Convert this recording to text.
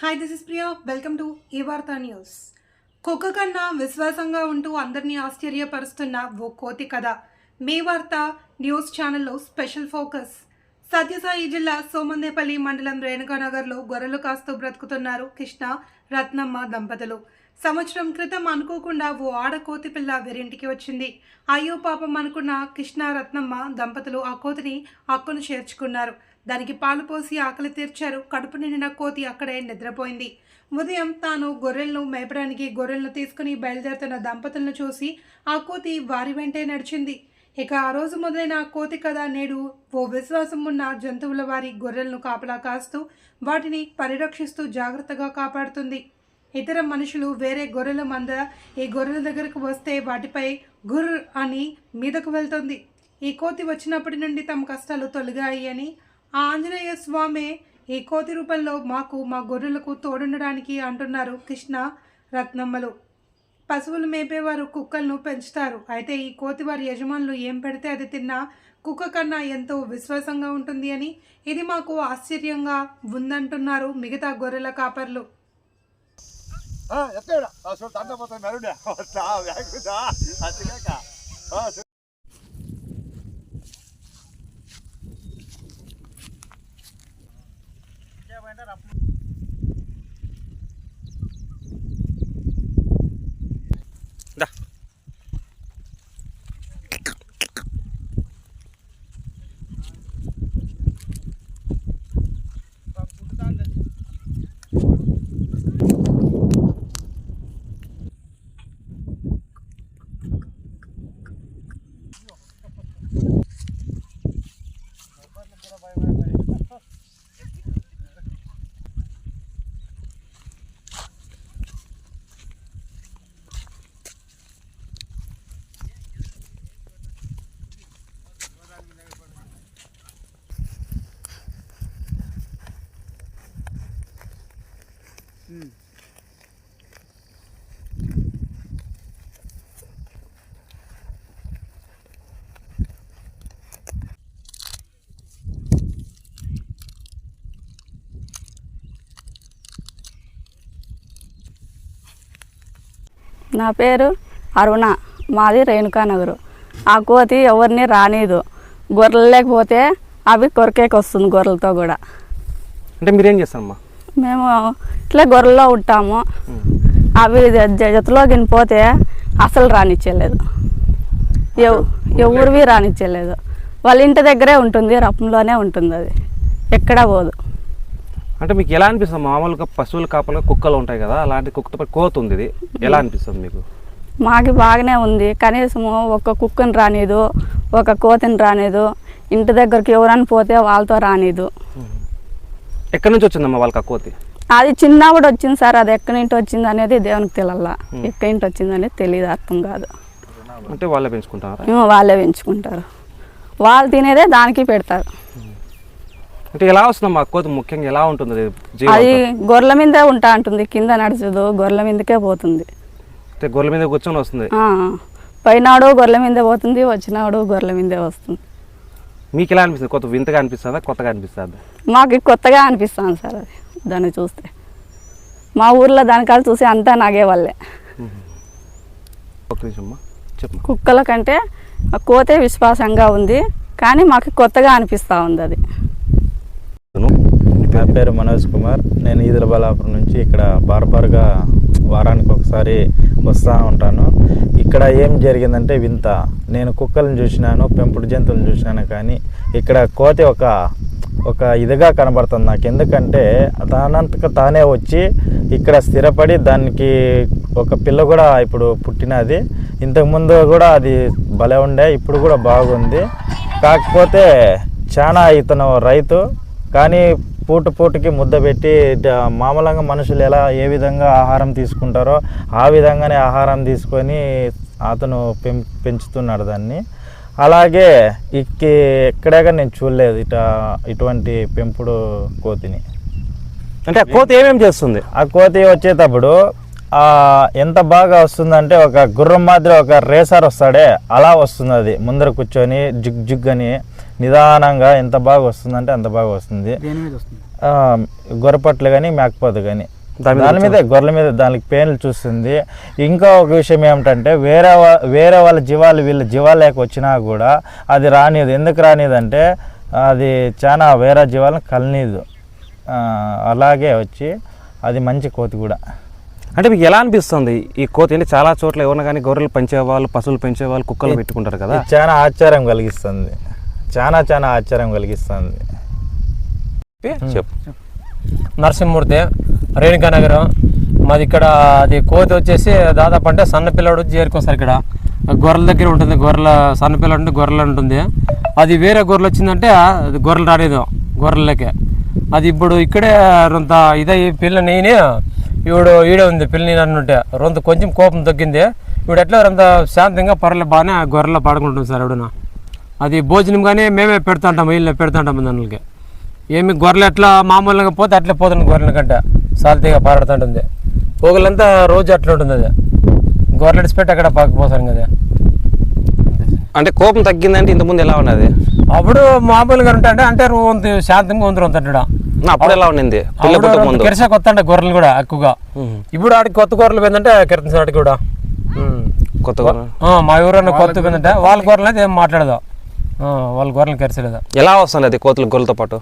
Hi this is Priya welcome to ఈ వార్త news కుక్క కన్నా విశ్వాసంగా ఉంటూ అందరినీ ఆశ్చర్యపరుస్తున్న ఓ కోతి కథ. మీ వార్త న్యూస్ ఛానల్లో స్పెషల్ ఫోకస్. సత్యసాయి జిల్లా సోమందేపల్లి మండలం రేణుకానగర్లో గొర్రెలు కాస్తూ బ్రతుకుతున్నారు కృష్ణ రత్నమ్మ దంపతులు. సంవత్సరం క్రితం అనుకోకుండా ఓ ఆడ కోతి పిల్ల వెరింటికి వచ్చింది. అయ్యో పాపం అనుకున్న కృష్ణ రత్నమ్మ దంపతులు ఆ కోతిని అక్కును చేర్చుకున్నారు. దానికి పాలు పోసి ఆకలి తీర్చారు. కడుపు నిండిన కోతి అక్కడే నిద్రపోయింది. ఉదయం తాను గొర్రెలను మేపడానికి గొర్రెలను తీసుకుని బయలుదేరుతున్న దంపతులను చూసి ఆ కోతి వారి వెంటే నడిచింది. ఇక ఆ రోజు మొదలైన ఆ కోతి కథ నేడు ఓ విశ్వాసం ఉన్న జంతువుల వారి గొర్రెలను కాపలా కాస్తూ వాటిని పరిరక్షిస్తూ జాగ్రత్తగా కాపాడుతుంది. ఇతర మనుషులు వేరే గొర్రెల మంద ఈ గొర్రెల దగ్గరకు వస్తే వాటిపై గుర్ అని మీదకు వెళ్తుంది. ఈ కోతి వచ్చినప్పటి నుండి తమ కష్టాలు తొలగాయి అని ఆ ఆంజనేయ స్వామి ఈ కోతి రూపంలో మాకు మా గొర్రెలకు తోడుండడానికి అంటున్నారు కృష్ణ రత్నమ్మలు. పశువులు మేపేవారు కుక్కలను పెంచుతారు. అయితే ఈ కోతి వారి యజమానులు ఏం పెడితే అది తిన్నా కుక్క కన్నా ఎంతో విశ్వాసంగా ఉంటుంది అని. ఇది మాకు ఆశ్చర్యంగా ఉందంటున్నారు మిగతా గొర్రెల కాపర్లు. ఎక్కడ வேண்டாம் నా పేరు అరుణ. మాది రేణుకానగరు ఆ కోతి ఎవరిని రానీదు. గొర్రెలు లేకపోతే అవి కొరికేకి వస్తుంది గొర్రెలతో కూడా. అంటే మీరేం చేస్తారమ్మా? మేము ఇట్లా గొర్రెల్లో ఉంటాము. అవి జతలో పోతే అసలు రానిచ్చేలేదు ఎవ్ ఎవరివి రానిచ్చేలేదు వాళ్ళ ఇంటి దగ్గరే ఉంటుంది రప్పంలోనే ఉంటుంది అది. ఎక్కడా పోదు. అంటే మీకు ఎలా అనిపిస్తుంది? మామూలుగా పశువుల కాపలా కుక్కలు ఉంటాయి కదా అలాంటి కుక్కతో పాటు కోత ఉంది ఇది. ఎలా అనిపిస్తుంది మీకు? మాకి బాగానే ఉంది. కనీసము ఒక కుక్కని రానిదు ఒక కోతిని రానిదు. ఇంటి దగ్గరికి ఎవరైనా పోతే వాళ్ళతో రానిదు. ఎక్కడి నుంచి వచ్చిందమ్మా వాళ్ళకి కోతి? అది చిన్నప్పుడు వచ్చింది సార్ అది ఎక్కడి నుంచి వచ్చింది అనేది దేవునికి తెలియాల ఎక్కడి నుంచి వచ్చింది అనేది తెలియదు అర్థం కాదు. అంటే వాళ్ళే పెంచుకుంటారా? వాళ్ళే పెంచుకుంటారు. వాళ్ళు తినేదే దానికి పెడతారు. అంటే ఎలా వస్తుందమ్మా కోతి ముఖ్యంగా ఎలా ఉంటుంది అది గొర్రెల మీదే ఉంటా ఉంటుంది కింద నడుచదు గొర్రెల మీదకే పోతుంది. అంటే గొర్రెల మీద కూర్చొని వస్తుంది. పోయినాడు గొర్రెల మీదే పోతుంది వచ్చినాడు గొర్రెల మీదే వస్తుంది. మీకు ఎలా అనిపిస్తుంది? కొత్త వింతగా అనిపిస్తుందా? కొత్తగా అనిపిస్తుందా? మాకు కొత్తగా అనిపిస్తుంది సార్ అది దాన్ని చూస్తే. మా ఊర్లో దానికాలు చూసి అంతా నాగే వాళ్ళే. ఒక చెప్పమ్మా. కుక్కల కంటే ఆ కోతే విశ్వాసంగా ఉంది కానీ మాకు కొత్తగా అనిపిస్తూ ఉంది అది. నా పేరు మనోజ్ కుమార్. నేను ఈదుల బలాపురం నుంచి ఇక్కడ బార్బర్గా వారానికి ఒకసారి వస్తూ ఉంటాను. ఇక్కడ ఏం జరిగిందంటే వింత. నేను కుక్కలను చూసినాను పెంపుడు జంతువులను చూసినాను కానీ ఇక్కడ కోతి ఒక ఒక ఇదిగా కనబడుతుంది నాకు. ఎందుకంటే దానంతక తానే వచ్చి ఇక్కడ స్థిరపడి దానికి ఒక పిల్ల కూడా ఇప్పుడు పుట్టినది. ఇంతకుముందు కూడా అది భలే ఉండే ఇప్పుడు కూడా బాగుంది. కాకపోతే చాలా ఇతను రైతు. కానీ పూట పూటకి ముద్ద పెట్టి మామూలుగా మనుషులు ఎలా ఏ విధంగా ఆహారం తీసుకుంటారో ఆ విధంగానే ఆహారం తీసుకొని అతను పెం పెంచుతున్నాడు దాన్ని. అలాగే ఇక్కి ఎక్కడే కానీ నేను చూడలేదు ఇట ఇటువంటి పెంపుడు కోతిని. అంటే కోతి ఏమేమి చేస్తుంది? ఆ కోతి వచ్చేటప్పుడు ఎంత బాగా వస్తుందంటే ఒక గుర్రం మాదిరి ఒక రేసర్ వస్తాడే అలా వస్తుంది అది ముందర కూర్చొని జిగ్ జిగ్ అని నిదానంగా ఎంత బాగా వస్తుందంటే అంత బాగా వస్తుంది. గొర్రెపట్లు కానీ మేకపోతు కానీ దాని మీద గొర్రెల మీద దానికి పేన్లు చూస్తుంది. ఇంకా ఒక విషయం ఏమిటంటే వేరే వేరే వాళ్ళ జీవాలు వీళ్ళ జీవాలేక వచ్చినా కూడా అది రానిది ఎందుకు రానిదంటే అది చాలా వేరే జీవాలను కలనీదు. అలాగే వచ్చి అది మంచి కోతి కూడా. అంటే మీకు ఎలా అనిపిస్తుంది? ఈ కోతి అంటే చాలా చోట్ల ఎవరైనా కానీ గొర్రెలు పెంచేవాళ్ళు పశువులు పెంచేవాళ్ళు కుక్కలు పెట్టుకుంటారు కదా? చాలా ఆశ్చర్యం కలిగిస్తుంది. చాలా చాలా ఆశ్చర్యం కలిగిస్తుంది. చెప్పు. నరసింహమూర్తి రేణుకా నగరం. మాది ఇక్కడ అది కోతి వచ్చేసి దాదాపు అంటే సన్న పిల్లడు వచ్చి చేరుకొస్తారు ఇక్కడ. గొర్రెల దగ్గర ఉంటుంది గొర్రెల సన్న పిల్లడు ఉంటే గొర్రెలు ఉంటుంది అది వేరే గొర్రెలు వచ్చిందంటే అది గొర్రెలు రాలేదు గొర్రెలకే. అది ఇప్పుడు ఇక్కడే ఇదై పిల్ల నేనే ఇప్పుడు ఈడే ఉంది పిల్ల నేను అన్నుంటే రొంత కొంచెం కోపం తగ్గింది. ఇప్పుడు ఎట్లా రొంత శాంతంగా పర్లేదు బాగానే గొర్రెలు పాడుకుంటుంది సార్ ఎవడన్నా అది భోజనం కానీ మేమే పెడతాంటాం ఇల్లు పెడతాంటాం దానికి. ఏమి గొర్రెలు ఎట్లా మామూలుగా పోతే అట్లే పోతుంది గొర్రెల కంటే. సాల్తీగా పారుతుంటుంది పోగులంతా రోజు అట్లా ఉంటుంది అది. గొర్రెలు ఇడిచిపెట్టి అక్కడ పాకపోతాను కదా. అంటే కోపం తగ్గిందంటే ఇంతకుముందు ఎలా ఉన్నది? అప్పుడు మామూలుగా ఉంటాంటే అంటే రొంత శాంతంగా ఉంది రొంత అట్లా. నా అప్పుడు ఎలా ఉండింది? పిల్ల పుట్టక ముందు. కిరస కొత్త అంటే గొర్రెలు కూడా ఎక్కువగా. ఇప్పుడు ఆడికి కొత్త గొర్రెలు పోయిందంటే కిరస ఆడికి కూడా. కొత్త మా ఎవరన్నా కొత్త పోయిందంటే వాళ్ళ గొర్రెలు అయితే ఏం మాట్లాడదు. ఆ, వాళ్ళ గొర్రెలు కెరసలేదు? ఎలా వస్తుంది అది కోతులు గొర్రెలతో పాటు?